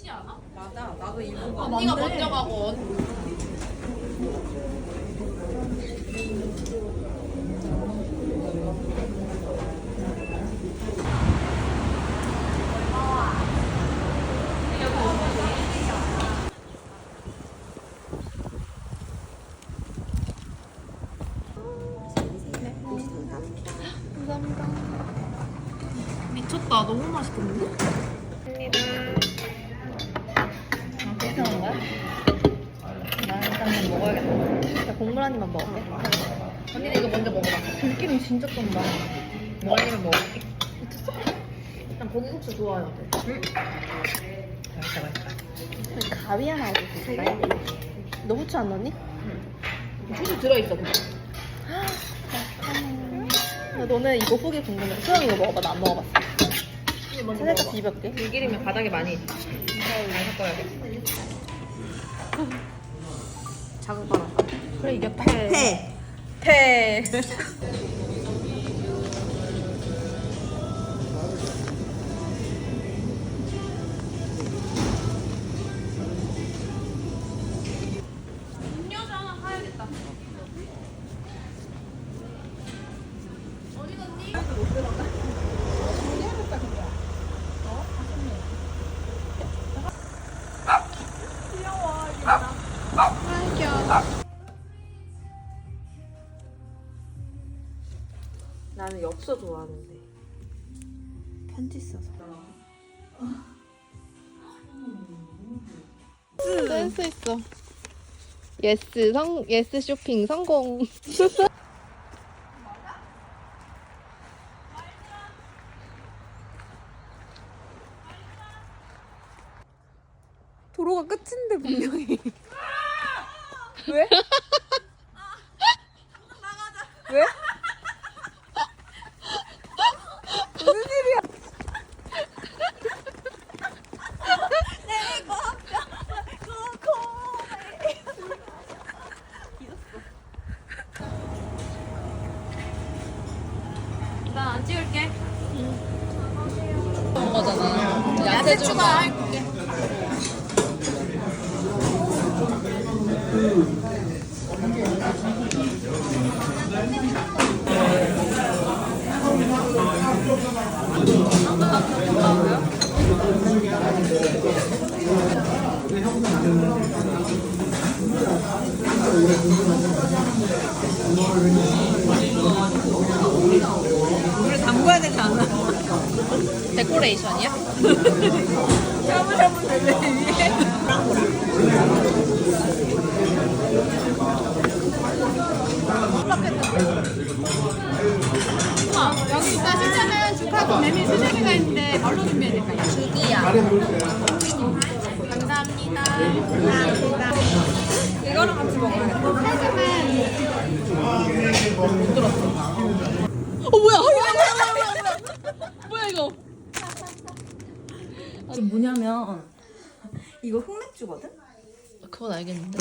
좋지 않아? 맞아. 나도 일본 가. 언니가 먼저 가고 미쳤다 너무 맛있겠는데? 입만 먹을게. 언니는 이거 먼저 먹어봐 들기름 진짜 쩐다. 뭐 아니면 먹을게 난 고기국수 좋아하거든 맛있다, 맛있다. 가위 하나 얻어줄까요? 너 후추 안 넣니? 후추 들어있어 근데 나 너네 이거 후기 궁금해. 수영 이거 먹어봐. 나 안 먹어봤어. 먼저 살짝 먹어봐 뒤집을게. 들기름이 바닥에 많이 있어 잘 섞어야겠다 자극 받았다. 그래 이게 패. 음료수 하나 사야겠다 어디 갔니? 엽서 좋아하는데. 편지 써서. 센스 있어. 예스 성 예스 쇼핑 성공. 도로가 끝인데 분명히. 왜? 왜? 무슨 일이야? 나안 찍을게. 거잖아. 야채 추가 할게 물을 담궈야 되지 않아? 데코레이션이야? 샤브샤브 되네 위에. 여기 일단 실차는 죽하고 메밀 세 개가 있는데 뭘로 준비해야 될까요? 죽이야 감사합니다 이거랑 같이 먹어야겠다. 어 뭐야? 뭐야 이거? 지금 뭐냐면 이거 흑맥주거든? 그건 알겠는데.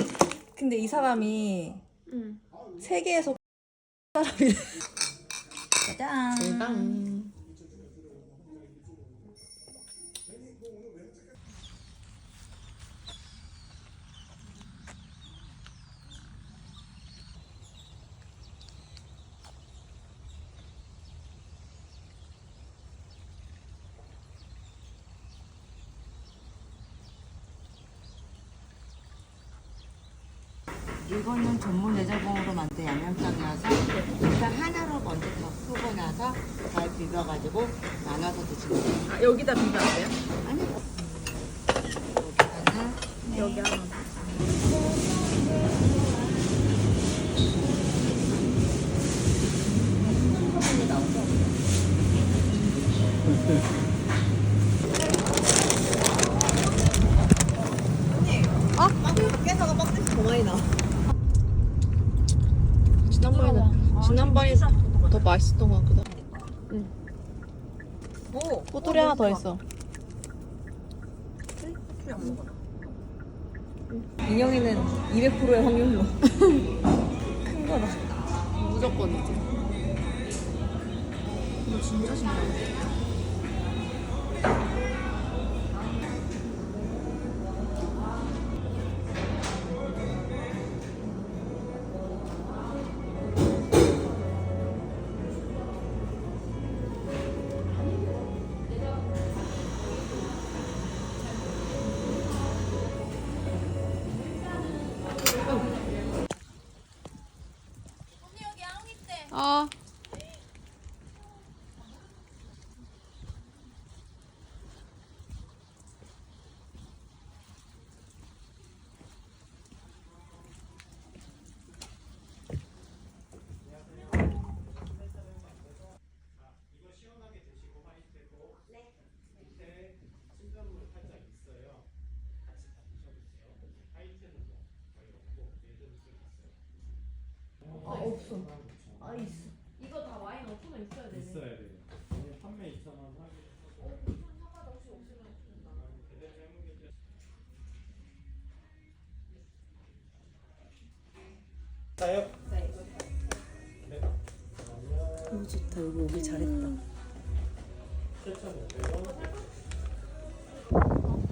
근데 이 사람이 세계에서 사람이래. 짜잔. 이거는 전문 내장봉으로 만든 양념장이어서 일단 하나로 먼저 다 푸고 나서 잘 비벼가지고 나눠서 드시면 돼요. 아, 여기다 비벼야 돼요? 아니, 여기다가 여기 하나. 아, 깨서가 빡대서 더 많이 나. 지난번에는 지난번이 더 맛있었던 것 같거든. 오, 꼬돌이 하나 더 있어. 인형이는 200%의 확률로 큰 거다. 무조건이지. 이거 진짜 신기하다. 없어. 아이스. 이거 다 와인 없으면 있어야 되네. 있어야 돼요. 오늘 판매 2,000원 하고. 따요? 네. 너무 좋다. 여기 오길 잘했다. 7,500원.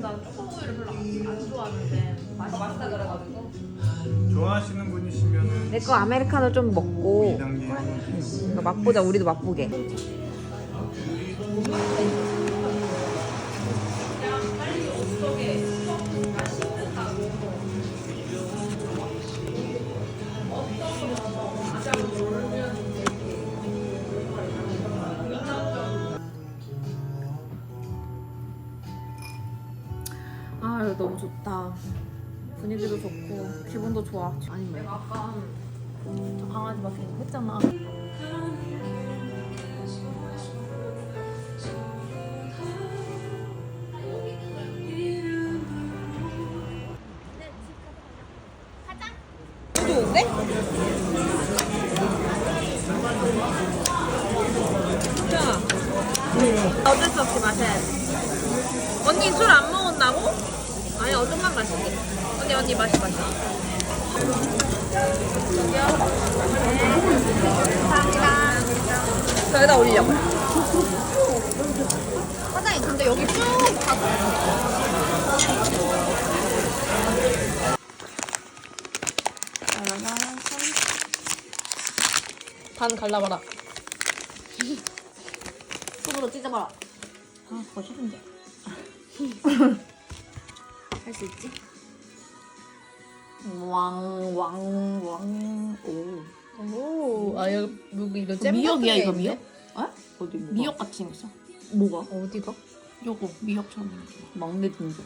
난 초코우유를 별로 안, 안 좋아하는데 맛이 맛있다 그래가지고. 좋아하시는 분이시면은 내 거 아메리카노 좀 먹고 2단계 이거 맛보자. 우리도 맛보게. 좋다. 분위기도 좋고 기분도 좋아. 아니 왜? 내가 아까 저 강아지 막 했잖아. 좋은데? 어쩔 수 없이 마셔야 돼. 언니 술 안 먹었다고? 아니, 어, 좀만 마실게. 언니, 언니, 마셔. 여기요. 감사합니다. 저기다 올려. 사장님 근데 여기 쭉 가. 반 갈라봐라. 손으로 찢어봐라. 아, 싫은데. 할 수 있지? 왕, 왕, 왕. 오. 오, 아, 여기, 여기 이거 잼 미역이야, 이거? 미역? 어? 어디 미역 같이 생겼어. 뭐가? 어디가? 요거 미역처럼 생겼어. 막내 등조.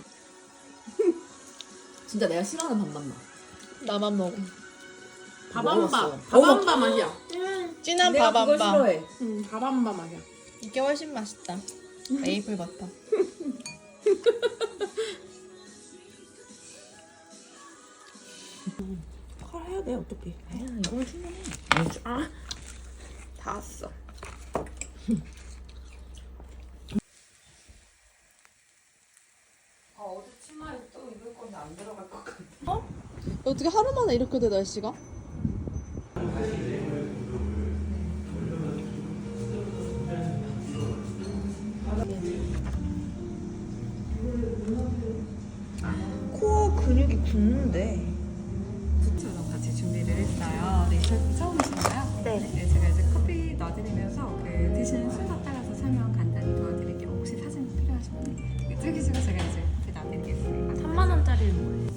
진짜 내가 싫어하는 밥맛 나. 나만 먹어. 밥한밥. 밥한밥 맛이야. 진한 내가 밥 그걸 밥. 싫어해. 응, 밥한밥 맛이야. 이게 훨씬 맛있다. 메이플 버터. 해야 돼, 어떻게. 이건 충분해. 아, 다 왔어. 아, 어제 치마에 또 입을 건데 안 들어갈 것 같아. 어떻게 하루 만에 이렇게 돼 날씨가? 네. 네, 제가 이제 커피 넣어드리면서 그 드시는 순서 따라서 설명 간단히 도와드릴게요. 혹시 사진 필요하시면 네, 찍으시고 제가 이제 커피 놔드리겠습니다. 3만 원짜리는 뭐예요?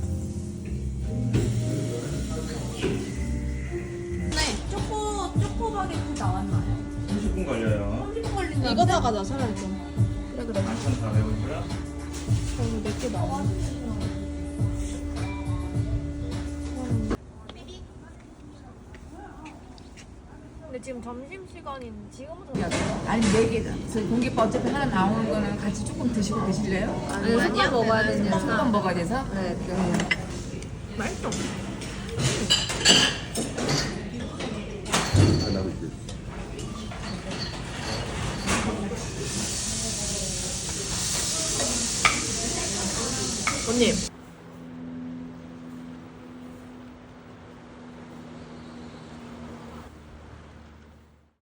네, 초코 초코 바게트 나왔나요? 30분 걸려요. 30분 걸린다. 이거 다 가자 차라리 좀. 그래 그래. 4,400원이고요. 저기 몇개 나와. 지금 점심 시간인 지금부터 아니, 네 개. 저희 공깃밥 어차피 하나 나오는 거는 같이 조금 드시고 계실래요? 아니 아니야 먹어야 되냐? 한 먹어야 돼서? 네. 맛있어. 언니